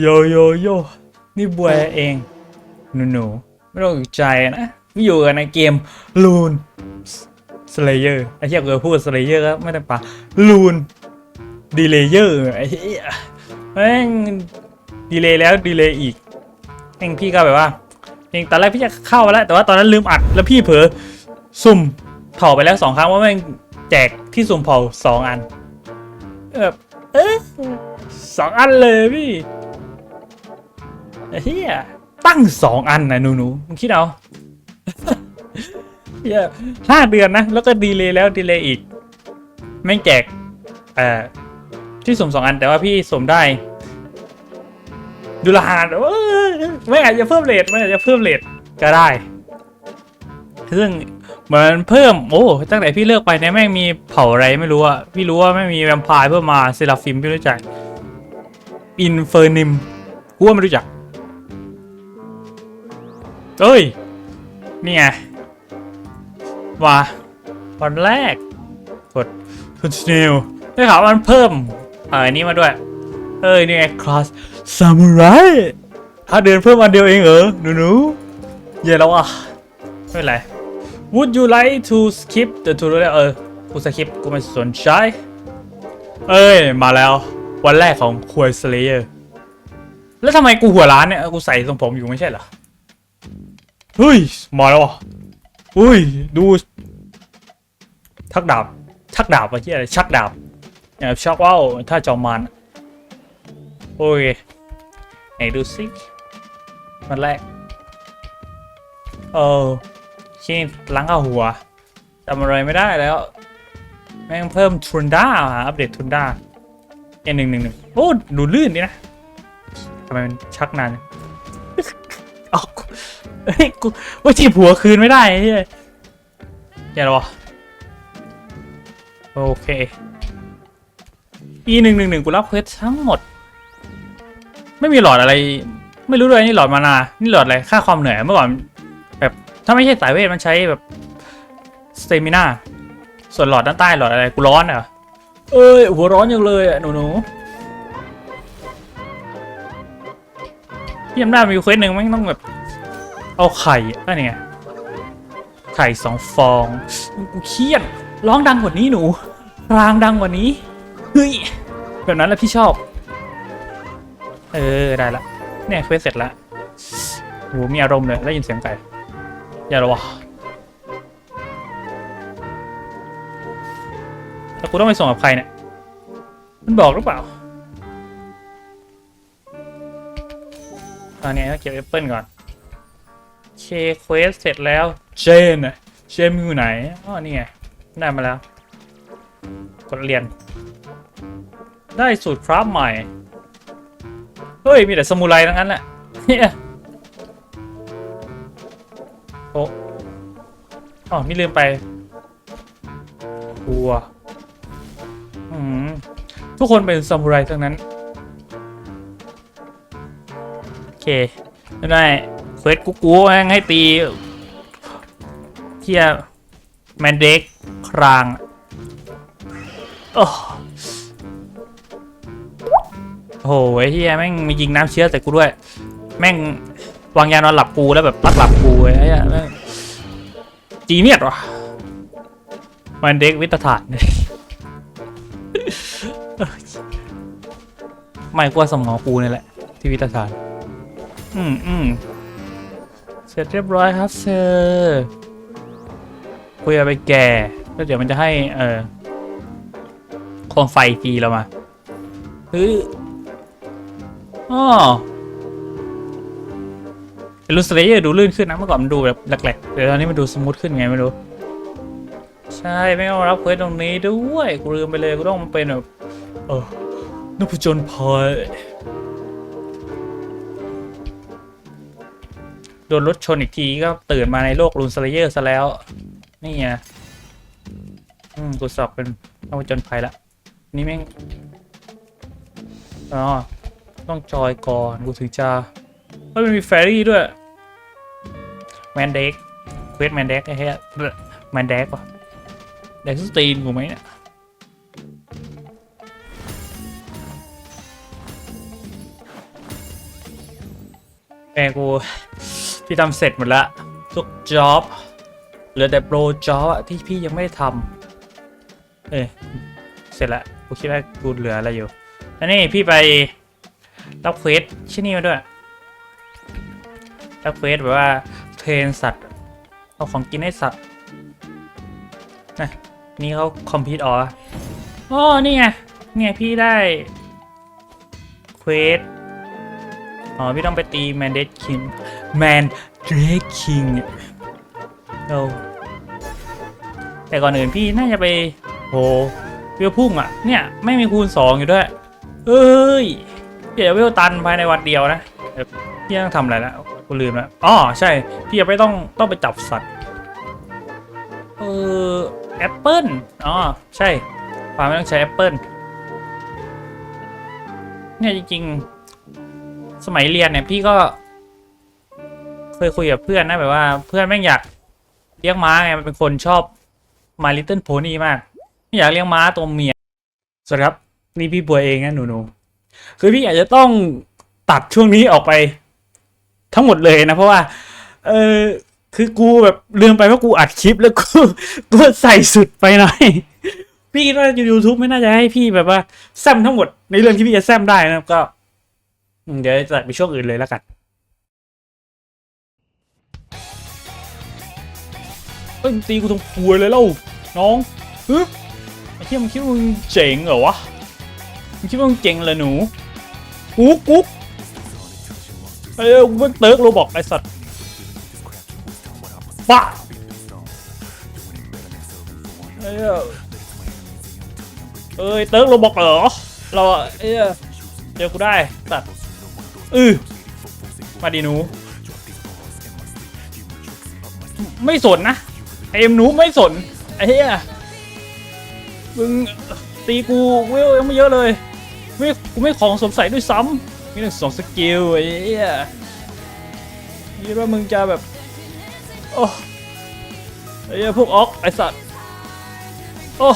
โยโยโยนี่บัวเองหนูหนูไม่ต้องตกใจนะไม่อยู่กันในเกมลูนสเลเยอร์ไอ้เหี้ยเกิดพูดสเลเยอร์ก็ไม่ได้ปะลูนดีเลเยอร์ไอ้เหี้ยแม่งดีเลยแล้วดีเลยอีกแม่งพี่ก็แบบว่าจริงตอนแรกพี่จะเข้ามาแล้ว แต่ว่าตอนนั้นลืมอัดแล้วพี่เผลอสุ่มเผาไปแล้วสองครั้งว่าแม่งแจกที่สุ่มเผาสองอันเออเอ๊ะสองอันเลยพี่ เฮียตั้งสองอันนะหนูหนูมึงคิดเอาเฮียห้าเดือนนะ แล้วก็ดีเลยแล้วดีเลยอีก แม่งแจกเอ่อที่สมสองอันแต่ว่าพี่สมได้ดูลหานไม่อาจจะเพิ่มเลทไม่อาจจะเพิ่มเลทก็ได้ ซึ่งเหมือนเพิ่ม โอ้ ตั้งแต่พี่เลือกไปเนี่ยแม่งมีเผ่าอะไรไม่รู้อะพี่รู้ว่าไม่งมีแวมไพร์เพิ่มมาเซราฟิมพี่รู้จัก อินเฟอร์นิมกูว่าไม่รู้จัก เอ้ย นี่ไงมาวันแรก กด continue ได้ข่าวว่ามันเพิ่มเออนี้มาด้วย เอ้ย นี่ไง class samurai ถ้าเดินเพิ่มอันเดียวเองเหรอหนูหนูๆเย่แล้วอะ ไม่เป็นไร would you like to skip the tutorial เออ กูสคิปกูไม่สนใจ เอ้ย มาแล้ว วันแรกของควยสเลเยอร์แล้วทำไมกูหัวร้านเนี่ย กูใส่ทรงผมอยู่ไม่ใช่เหรอ เฮ้ย มาแล้วอะอุ้ย ดูชักดาบชักดาบอะไรที่อะไรชักดาบเนี่ยชักว่าวถ้าจอมมัน โอเคไหนดูสิมันแรก เออขี้นล้างเอาหัวจำอะไรไม่ได้แล้ว แม่งเพิ่มทุนด้าอัปเดตทุนด้าเอ็นหนึ่งหนึ่งหนึ่งโอ้ ดูลื่นดีนะทำไมมันชักนานออก เฮ้ยกูว่าจีบหัวคืนไม่ได้ไอ้เฮ้ยอย่ารอโอเค e หนึ่งหนึ่งหนึ่งกูรับเควสทั้งหมด ไม่มีหลอดอะไร ไม่รู้เลยนี่หลอดมานา นี่หลอดอะไร ค่าความเหนื่อยเมื่อก่อน แบบถ้าไม่ใช่สายเวทมันใช้แบบสเตมิน่าส่วนหลอดด้านใต้หลอดอะไรกูร้อนเหรอเอ้ยหัวร้อนยังเลยอะหนูหนูพี่อำนาจมีเควสหนึ่งแม่งต้องแบบ เอาไข่อะไรเนี่ยไข่สองฟองกูเครียดร้องดังกว่านี้หนูรางดังกว่านี้เฮ้ยแบบนั้นแหละพี่ชอบ เออได้ละเนี่ยเควสเสร็จละโหมีอารมณ์เลยได้ยินเสียงไก่อย่าระวะแล้วกูต้องไปส่งกับใครเนี่ยมันบอกหรือเปล่าตอนนี้เก็บแอปเปิลก่อน เคเควสเสร็จแล้วเจนน่ะเจนอยู่ไหนอ๋อนี่ไงได้มาแล้ว กดเรียน ได้สูตรคราฟใหม่ เฮ้ย มีแต่สมุไรทั้งนั้นแหละเฮียโอ้อ๋อนี่ลืมไปวัวอืมทุกคนเป็นซามูไรทั้งนั้น โอเคได้ ควสกูกูแม่งให้ตีเทียแมนเด็กครางโอ้โหเฮียแม่งมียิงน้ำเชื้อใส่กูด้วย แม่งวางยานอนหลับกูแล้วแบบปักหลับกูไอ้เฮียแม่งจีเนียดวะแมนเด็กวิตฐานไม่กว่าสมองกูนี่แหละ ที่วิตฐาน อืมอืม เสร็จเรียบร้อยครับเซอร์คุยไปแก่แล้วเดี๋ยวมันจะให้เออโคมไฟฟรีเรามาเฮ้ยอ๋อลูสเลเยอร์ดูลื่นขึ้นนะเมื่อก่อนมันดูแบบแหลกๆเดี๋ยวตอนนี้มันดูสมูทขึ้นไงไม่รู้ ใช่ไม่ต้องรับเควสตรงนี้ด้วย กูลืมไปเลยกูต้องมาเป็นแบบเออนักผจญภัย โดนรถชนอีกทีก็ตื่นมาในโลกลูนสเลเยอร์ซะแล้ว นี่ไงอืมกูสอบเป็นนักผจญภัยละ นี่แม่งอ๋อต้องจอยก่อนกูถึงจะเฮ้ยมันมีแฟรี่ด้วยแมนเด็กเควสแมนเด็กไอ้เหี้ยแมนเด็กวะเด็กสตีนกูไหมเนี่ยแม่กู พี่ทำเสร็จหมดละทุกจ็อบเหลือแต่โปรจ็อบที่พี่ยังไม่ได้ทำเอ้ยเสร็จละกูคิดว่ากูเหลืออะไรอยู่แล้วนี่พี่ไปรับเควสชิ้นนี้มาด้วยรับเควสแบบว่าเทรนสัตว์ เอาของกินให้สัตว์นะนี่เขาคอมพิวต์อ๋ออ๋อนี่ไงเนี่ยพี่ได้เควสอ๋อพี่ต้องไปตีแมนเดสคิง แมนเดสคิงเราแต่ก่อนอื่นพี่น่าจะไปโหเวลพุ่งอะ เนี่ย ไม่มีคูณสองอยู่ด้วย เอ้ยพี่จะเวลตันภายในวันเดียวนะเดี๋ยวพี่ต้องทำอะไรแล้วกูลืมแล้วอ๋อใช่ พี่จะไปต้องต้องไปจับสัตว์ เออแอปเปิลอ๋อใช่ฟาร์มไม่ต้องใช้แอปเปิลเนี่ยจริง ๆ สมัยเรียนเนี่ยพี่ก็ ยคุยกับเพื่อนนะแบบว่าเพื่อนแม่งอยากเลี้ยงม้าไงมันเป็นคนชอบ My Little Pony มากไม่อยากเลี้ยงม้าตัวเมียสวัสดีครับนี่พี่บัวเองนะหนูๆคือพี่อาจจะต้องตัดช่วงนี้ออกไป ทั้งหมดเลยนะ เพราะว่า เออคือกูแบบลืมไปว่ากูอัดคลิปแล้วกูกูใส่สุดไปหน่อย พี่คิดว่ายูทูบไม่น่าจะให้พี่แบบว่าแซมทั้งหมดในเรื่องที่พี่จะแซมได้นะครับก็ เดี๋ยวจะไปช่วงอื่นเลยแล้วกัน เอ้ยมึงตีกูตรงปัวเลยเล่าน้องฮึไอ้เที่ยมึงคิดว่ามึงเจ๋งเหรอวะมึงคิดว่ามึงเจ๋งเหรอหนูกุ๊กกุ๊กเอ้ยกูเป็นเติร์กโรบอกไอ้สัตว์บ้าเอ้ยเอ้ยเติร์กโรบอกเหรอเราเอ้ยเจอกูได้สัตว์อือมาดีหนู ไม่สนนะ เอ็มหนูไม่สนไอ้เหี้ยมึงตีกูเวลยังไม่เยอะเลยไม่กูไม่ของสมใส่ด้วยซ้ำมีหนึ่งสองสกิลไอ้เหี้ยคิดว่ามึงจะแบบโอ้ไอ้เหี้ยพวกออกไอสัตว์โอ้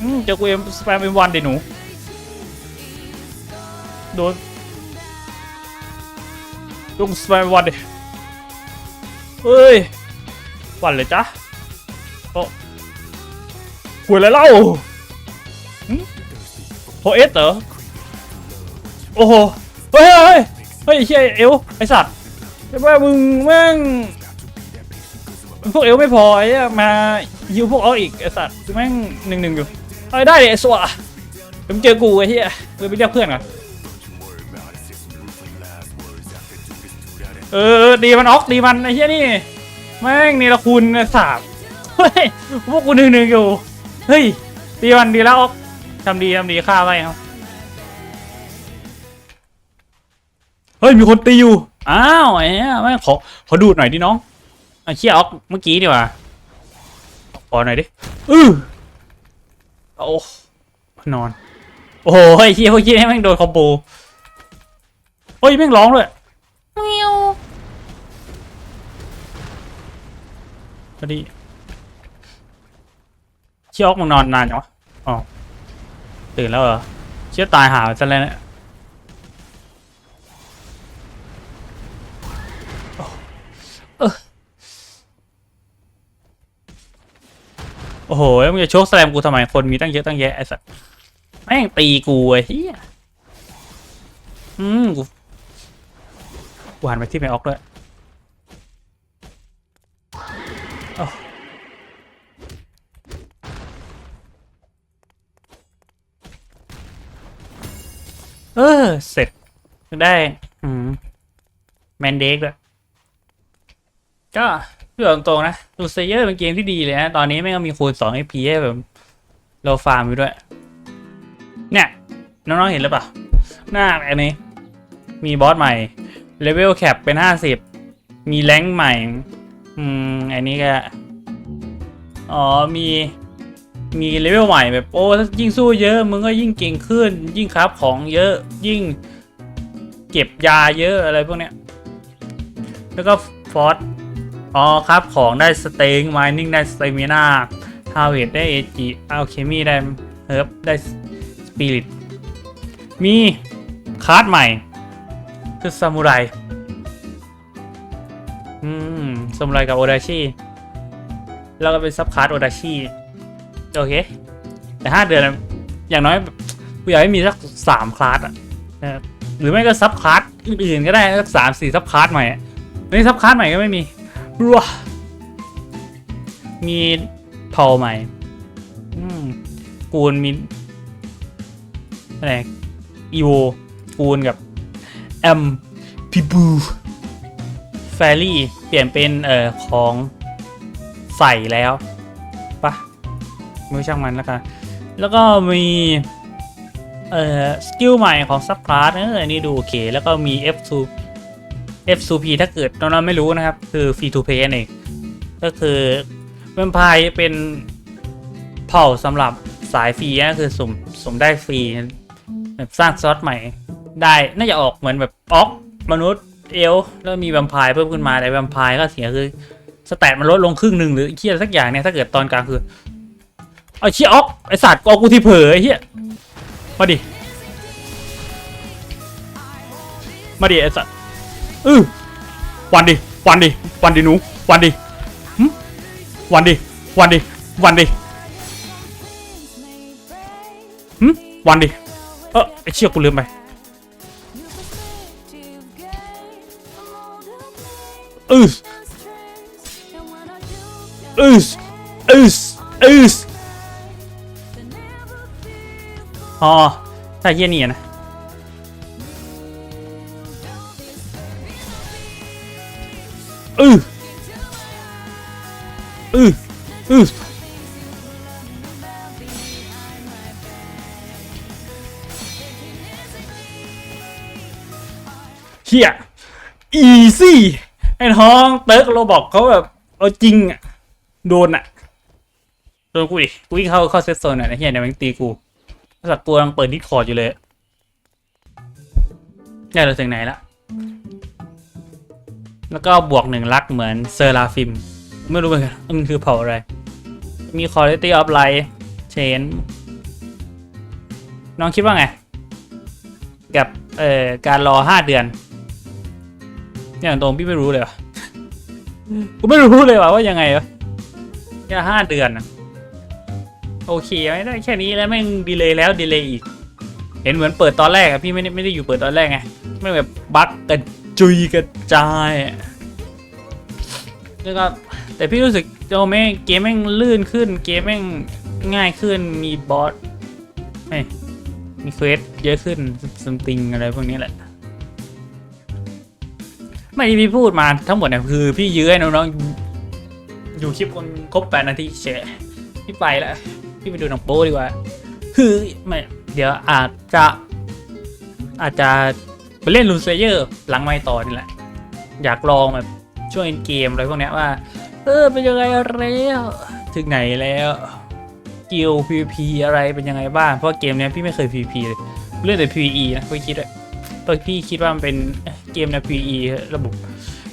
อืมเจอกูเอ็มสแปมเป็นวันเดหนูโดนลงสไปวันดิเฮ้ย วันเลยจ้ะโอ้คุยอะไรเล่าโฮเอสเหรอ โอ้โห เฮ้ยเฮ้ยเฮ้ยเฮียเอวไอสัตว์แต่ว่ามึงแม่งพวกเอวไม่พอไอ้มายิวพวกเอาอีกไอสัตว์แม่งหนึ่งหนึ่งอยู่เอ้ได้ดิไอ้สวเดี๋ยวมึงเจอกูไอ้เหี้ยกูไปเรียกเพื่อนก่อนเออดีมันออกดีมันไอ้เหี้ยนี่ แม่งนี่ละคุณสาบเฮ้ยพวกกูหนึ่งหนึ่งอยู่ เฮ้ยดีมันดีแล้วออกทำดีทำดีฆ่าไปครับ เฮ้ยมีคนตีอยู่ อ้าวไอ้เหี้ยแม่งขอขอดูดหน่อยดิน้องไอ้เชี่ยออกเมื่อกี้ดีกว่าขอหน่อยดิอือโอ้นอน โอ้โอ้เชี่ยพวกเชี่ยแม่งโดนคอมโบเฮ้ยแม่งร้องเลย พอดีเชี่ยอกมึงนอนนานจังวะอ๋อตื่นแล้วเหรอเชี่ยตายหาซะแล้วเนี่ยเออโอ้โหมึงจะโชคแสลมกูทำไมคนมีตั้งเยอะตั้งแยะไอ้สัสแม่งตีกูไอ้เหี้ยอืมกูกูหันไปที่แมออกด้วย เออ เสร็จได้อืมแมนเด็กด้วยก็เรื่องตรงๆนะลูเซเยอร์เป็นเกมที่ดีเลยนะ ตอนนี้แม่งก็มีคูณ2 AP ให้แบบเราฟาร์มอยู่ด้วย เนี่ย น้องๆเห็นหรือเปล่า หน้าแบบนี้ มีบอสใหม่เลเวลแคปเป็นห้าสิบมีแรงใหม่ อืม อันนี้ก็ อ๋อ มี มีเลเวลใหม่แบบโอ้ถ้ายิ่งสู้เยอะมึงก็ยิ่งเก่งขึ้น ยิ่งคราฟของเยอะยิ่งเก็บยาเยอะอะไรพวกเนี้ยแล้วก็ฟอสอ๋อครับของได้สเต็งไมนิ่งได้สเตมินาฮาวเวดได้เอจิอัลเคมีได้เฮิร์บได้สปิริตมีคาร์ดใหม่ คือซามูไรอืมซามูไรกับโอดาชิแล้วก็เป็นซับคาร์ดโอดาชิ โอเค แต่ห้าเดือนอย่างน้อยกูอยากให้มีสักสามคลาสอะหรือไม่ก็ซับคลาสอื่นๆก็ได้สักสามสี่ซับคลาสใหม่นี่ซับคลาสใหม่ก็ไม่มีรัวมีพอลใหม่อูนมีอะไรอีโวกูนกับแอมพิบูแฟรี่เปลี่ยนเป็นเอ่อของใส่แล้วปะ ไม่ช่างมันแล้วกันแล้วก็มีเอ่อสกิลใหม่ของซับคลาสเอออันนี้ดูโอเค แล้วก็มี F2 F2P ถ้าเกิดน้องๆไม่รู้นะครับ คือ Free to Play นั่นเอง ก็คือแวมไพร์เป็นเผ่าสำหรับสายฟรีนะคือสุ่มสุ่มได้ฟรีแบบสร้างซอสใหม่ได้น่าจะออกเหมือนแบบออกมนุษย์เอลแล้วมีแวมไพร์เพิ่มขึ้นมาแต่แวมไพร์ก็เสียคือสแตทมันลดลงครึ่งหนึ่งหรือเคียสักอย่างเนี่ยถ้าเกิดตอนกลางคือ เอาเชี่ยออกไอสัตว์กอกูที่เผลอไอ้เหี้ยมาดิ มาดิไอสัตว์อือวันดิ วันดิ วันดิหนู วันดิหึวันดิ วันดิ วันดิหึวันดิ เออไอเชี่ยกูลืมไปอืออืออืออือ อ๋อถ้าเหี้ยนี่นะอืออืออือเฮียอีซี่ไอ้ท้องเติร์กโราบอกเขาแบบเอาจริงอะ โดนอะ โดนกูดิกูวิ่งเข้าเข้าเซตโซนอะไอ้เฮียเดี๋ยวมันตีกู สัตว์ตัวกำลังเปิดดิสคอร์ดอยู่เลยเนี่ยเราถึงไหนละ แล้วก็บวกหนึ่งลักเหมือนเซอร์ราฟิม ไม่รู้เหมือนกันมันคือเผ่าอะไร มี quality of life change น้องคิดว่าไง กับเอ่อการรอห้าเดือน อย่างตรงพี่ไม่รู้เลยว่ะกูไม่รู้เลยว่ะว่ายังไงวะแค่ห้าเดือนอะ โอเคไม่ได้แค่นี้แล้วแม่งดีเลยแล้วดีเลยอีก เห็นเหมือนเปิดตอนแรกอะพี่ไม่ได้ไม่ได้อยู่เปิดตอนแรกไงไม่งแบบบั๊กกันจุยกระจายแล้วก็แต่พี่รู้สึกโอ้แม่งเกมแม่งลื่นขึ้น เกมแม่งง่ายขึ้นมีบอสไม่มีเควสเยอะขึ้นซัมติงอะไรพวกนี้แหละไม่ที่พี่พูดมาทั้งหมดเนี่ยคือพี่ยื้อให้น้องๆอยู่คลิปคนครบแปดนาทีเฉยพี่ไปแล้ว พี่ไปดูหนังโป๊ดีกว่าคือไม่เดี๋ยวอาจจะ อาจจะไปเล่นลูเซเยอร์หลังไม่ต่อนี่แหละ อยากลองแบบช่วยเกมอะไรพวกเนี้ยว่า เออเป็นยังไงแล้วถึงไหนแล้วกิล PVP อะไรเป็นยังไงบ้างเพราะเกมเนี้ยพี่ไม่เคย PVP เลยเล่นแต่ PVE นะพี่คิดวยตอนพี่คิดว่ามันเป็นเกมใน PVE ระบบ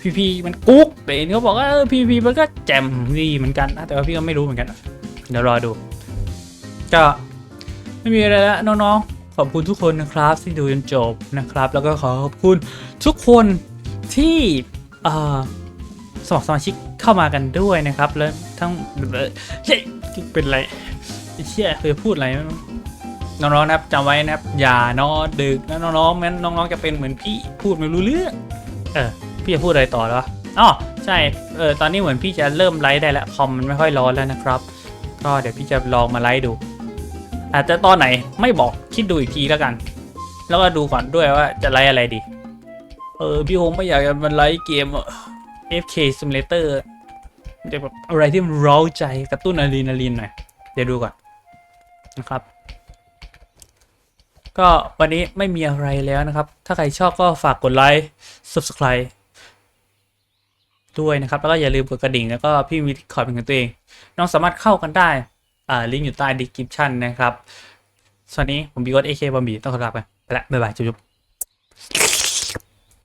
PVP มันกุ๊กแต่เขาบอกว่าเออ PVP มันก็แจ่มดีเหมือนกันนะแต่ว่าพี่ก็ไม่รู้เหมือนกันเดี๋ยวรอดู ก็ไม่มีอะไรแล้วน้องๆ ขอบคุณทุกคนนะครับที่ดูจนจบนะครับ แล้วก็ขอขอบคุณทุกคนที่สมัครสมาชิกเข้ามากันด้วยนะครับ แล้วทั้งเฮ้ยเป็นไรเชี่ยเคยพูดอะไรน้องๆนะครับจำไว้นะครับ อย่านอนดึกนะน้องๆแม้นน้องๆจะเป็นเหมือนพี่พูดไม่รู้เรื่องเออพี่จะพูดอะไรต่อแล้ววะอ๋อใช่เออตอนนี้เหมือนพี่จะเริ่มไลฟ์ได้แล้วคอมมันไม่ค่อยร้อนแล้วนะครับ ก็เดี๋ยวพี่จะลองมาไลฟ์ดู อาจจะตอนไหนไม่บอกคิดดูอีกทีแล้วกัน แล้วก็ดูก่อนด้วยว่าจะไลฟ์อะไรดี เออพี่คงไม่อยากจะมาไลฟ์เกมอะ FK Simulator จะแบบอะไรที่มันร้าใจกระตุ้นอะดรีนาลีนหน่อยเดี๋ยวดูก่อนนะครับ ก็วันนี้ไม่มีอะไรแล้วนะครับ ถ้าใครชอบก็ฝากกดไลค์ Subscribe ด้วยนะครับ แล้วก็อย่าลืมกดกระดิ่งแล้วก็พี่มีคอร์ดเป็นของตัวเอง น้องสามารถเข้ากันได้ อ่าลิงก์อยู่ใต้ description นะครับสวัสดีผมบีกอตเอเคบอมบีต้องขอลาไปไปละบ๊ายบายจุ๊บ